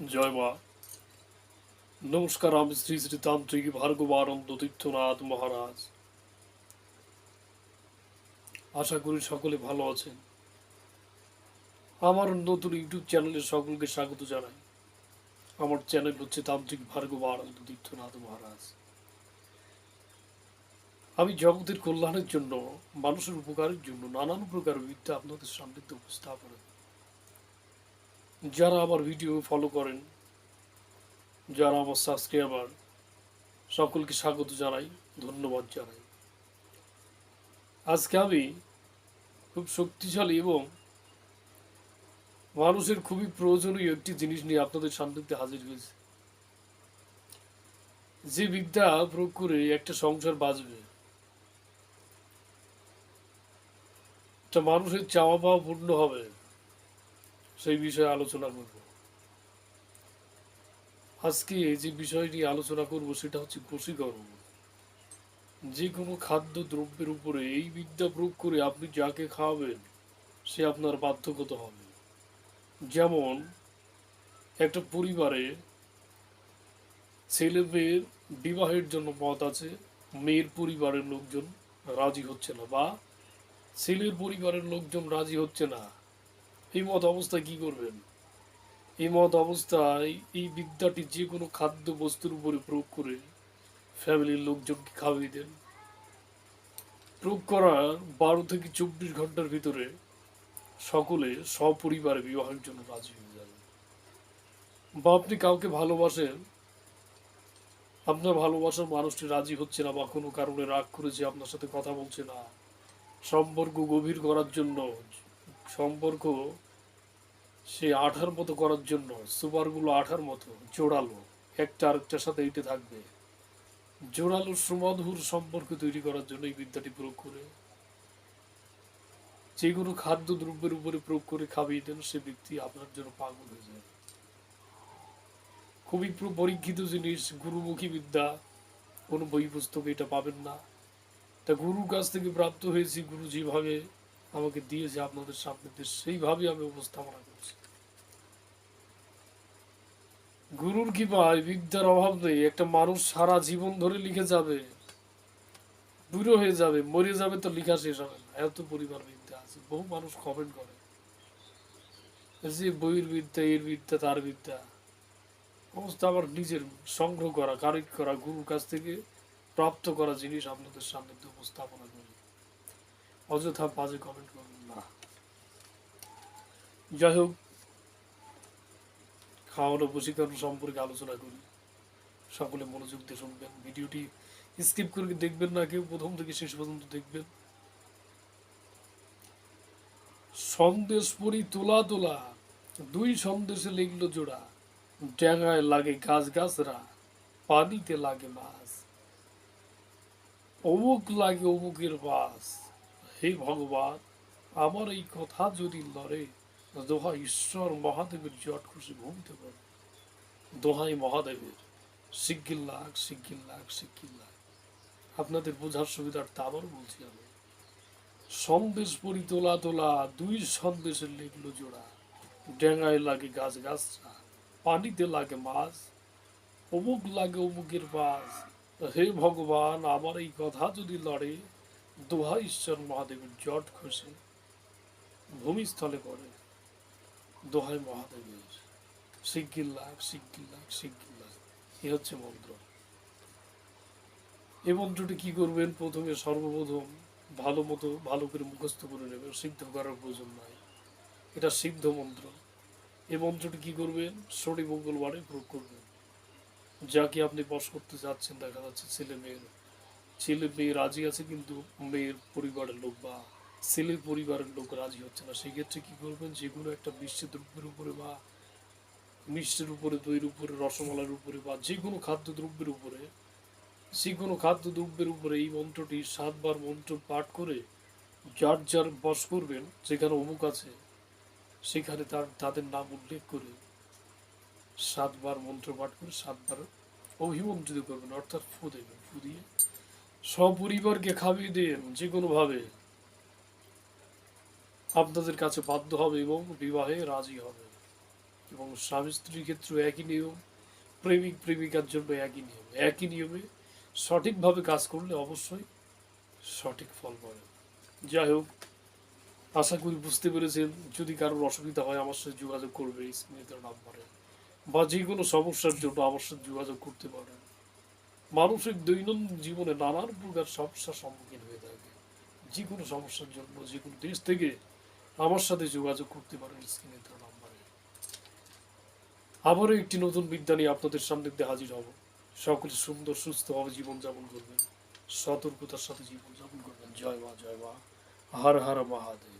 জয় মা। নমস্কার আমি শ্রী শ্রী তান্ত্রিক ভার্গবানন্দ তীর্থনাথ মহারাজ। আশা করি সকলে ভালো আছেন। আমার নতুন ইউটিউব চ্যানেলে সকলকে স্বাগত জানাই। আমার চ্যানেল হচ্ছে তান্ত্রিক ভার্গবানন্দ তীর্থনাথ মহারাজ। আমি জগতের কল্যাণের জন্য, মানুষের উপকারের জন্য নানান প্রকার বিদ্যা আপনাদের সামনে উপস্থাপন যারা আমার ভিডিও ফলো করেন, যারা আমার সাবস্ক্রাইবার সকলকে স্বাগত জানাই, ধন্যবাদ জানাই। আজকে আমি খুব শক্তিশালী এবং মানুষের খুবই প্রয়োজনীয় একটি জিনিস নিয়ে আপনাদের সান্নিধ্যে হাজির হয়েছে। যে বিদ্যা প্রয়োগ করে একটা সংসার বাঁচবে মানুষের চাওয়া পাওয়া পূর্ণ হবে সেই বিষয়ে আলোচনা করব। আজকে যে বিষয়টি আলোচনা করব সেটা হচ্ছে বশীকরণ। যে কোনো খাদ্য দ্রব্যের উপরে এই বিদ্যা প্রয়োগ করে আপনি যাকে খাওয়াবেন, সে আপনার বাধ্যগত হবে। যেমন, একটা পরিবারে ছেলে মেয়ের বিবাহের জন্য মত আছে, মেয়ের পরিবারের লোকজন রাজি হচ্ছে না বা ছেলের পরিবারের লোকজন রাজি হচ্ছে না। এই মত অবস্থায় কি করবেন? এই মত অবস্থায় এই বিদ্যাটি যে কোনো খাদ্য বস্তুর উপরে প্রয়োগ করে ফ্যামিলির লোকজনকে খাওয়িয়ে দেন। প্রয়োগ করার বারো থেকে চব্বিশ ঘণ্টার ভিতরে সকলে সপরিবারে বিবাহের জন্য রাজি হয়ে যাবে। বা আপনি কাউকে ভালোবাসেন, আপনার ভালোবাসার মানুষটি রাজি হচ্ছে না বা কোনো কারণে রাগ করেছে, আপনার সাথে কথা বলছে না, সম্পর্ক গভীর করার জন্য সম্পর্ক সে আঠার মতো করার জন্য, সুপারগুলো আঠার মতো, জোড়ালো, একটা আরেকটার সাথে এটে থাকবে। জোড়ালো সুমধুর সম্পর্ক তৈরি করার জন্য এই বিদ্যাটি প্রয়োগ করে। যে কোনো খাদ্য দ্রব্যের উপরে প্রয়োগ করে খাবিয়ে দেন, সে ব্যক্তি আপনার জন্য পাগল হয়ে যায়। খুবই পরীক্ষিত জিনিস, গুরুমুখী বিদ্যা, কোনো বই পুস্তকে এটা পাবেন না। তা গুরুর কাছ থেকে প্রাপ্ত হয়েছি, গুরু যেভাবে আমাকে দিয়েছে আপনাদের সামনে সেইভাবে আমি উপস্থাপনা করছি। গুরুর কৃপায় বিদ্যার অভাব নেই। একটা মানুষ সারা জীবন ধরে লিখে যাবে, বুড়ো হয়ে যাবে, মরে যাবে তো লেখা শেষ হবে না। এত পরিবার বিদ্যা আছে। বহু মানুষ কমেন্ট করে। যে বইয়ের বিদ্যা, এর বিদ্যা, তার বিদ্যা সমস্ত আমার নিজের সংগ্রহ করা, কারেক্ট করা, গুরুর কাছ থেকে প্রাপ্ত করা জিনিস আপনাদের সামনে উপস্থাপনা করি অযথা বাজে কমেন্ট করবেন না যাই হোক খাওয়ানো বসীকরণ সম্পর্কে আলোচনা করি সকলে মনোযোগ দিয়ে শুনবেন ভিডিওটি স্কিপ করে দেখবেন না কেউ প্রথম থেকে শেষ পর্যন্ত দেখবেন সন্দেশ পরি তোলা তোলা দুই সন্দেশে লিখলো জোড়া ড্যাঙায় লাগে গাছ গাছরা পানিতে লাগে মাছ অমুক লাগে অমুকের বাস হে ভগবান, আমার এই কথা যদি লড়ে, দোহা ঈশ্বর মহাদেবের জট খুশি ঘুমতে পারে দোহাই মহাদেবের, শিগগির লাখ শিগগির লাখ শিগগির লাখ আপনাদের বোঝার সুবিধার্থে আবার বলছি আমি। সন্দেশ পরি তোলা তোলা, দুই সন্দেশের লেগলো জোড়া। ডেঙ্গায় লাগে গাছ গাছরা, পানিতে লাগে মাছ, অমুক লাগে অমুকের বাস হে ভগবান, আমার এই কথা যদি লড়ে দোহা ঈশ্বর মহাদেবের জট খসে ভূমিস্থলে পড়ে। দোহাই মহাদেবের শিগগির লাখ শিগগির লাখ শিগগির লাখ এ হচ্ছে মন্ত্র। এই মন্ত্রটি কি করবেন? প্রথমে সর্বপ্রথম ভালো মতো, ভালো করে মুখস্থ করে নেবেন। সিদ্ধ করার প্রয়োজন নাই। এটা সিদ্ধ মন্ত্র। এই মন্ত্রটি কি করবেন? শনি মঙ্গলবারে প্রয়োগ করবেন। যাকে আপনি বস করতে যাচ্ছেন, দেখা যাচ্ছে ছেলে মেয়ের ছেলে মেয়ে রাজি আছে কিন্তু মেয়ের পরিবারের লোক বা ছেলের পরিবারের লোক রাজি হচ্ছে না। সেক্ষেত্রে কি করবেন? যে কোনো একটা মিষ্টি দ্রব্যের উপরে বা মিষ্টির উপরে, দইয়ের উপরে রসমালার উপরে বা যে কোনো খাদ্য দ্রব্যের উপরে, যে কোনো খাদ্য দ্রব্যের উপরে এই মন্ত্রটি সাতবার মন্ত্র পাঠ করে যার যার বশ করবেন, যেখানে অমুক আছে, সেখানে তার, তাদের নাম উল্লেখ করে সাতবার মন্ত্র পাঠ করে সাতবার অভিমন্ত্রিত করবেন, অর্থাৎ ফু দেবেন। ফু দিয়ে সপরিবারকে খাবিয়ে দেন যে কোনোভাবে আপনাদের কাছে বাধ্য হবে এবং বিবাহে রাজি হবে। এবং স্বামী স্ত্রীর ক্ষেত্রে একই নিয়ম, প্রেমিক প্রেমিকার জন্য একই নিয়ম। একই নিয়মে সঠিকভাবে কাজ করলে অবশ্যই সঠিক ফল পাবে যাই হোক, আশা করি বুঝতে পেরেছেন। যদি কারোর অসুবিধা হয় আমার সাথে যোগাযোগ করবে দেওয়া নাম্বারে। বা যে কোনো সমস্যার জন্য আমার সাথে যোগাযোগ করতে পারেন। মানসিক দৈনন্দিন জীবনে নানান প্রকার সমস্যার সম্মুখীন হয়ে থাকে। যে কোনো সমস্যার জন্য যে কোনো দেশ থেকে আমার সাথে যোগাযোগ করতে পারেন স্ক্রিনে দেওয়া নাম্বারে। আবারও একটি নতুন বিদ্যা নিয়ে আপনাদের সামনে দিয়ে হাজির হব। সকলে সুন্দর, সুস্থভাবে জীবনযাপন করবেন। সতর্কতার সাথে জীবনযাপন করবেন। জয় মা জয় মা। হর হর মহাদেব।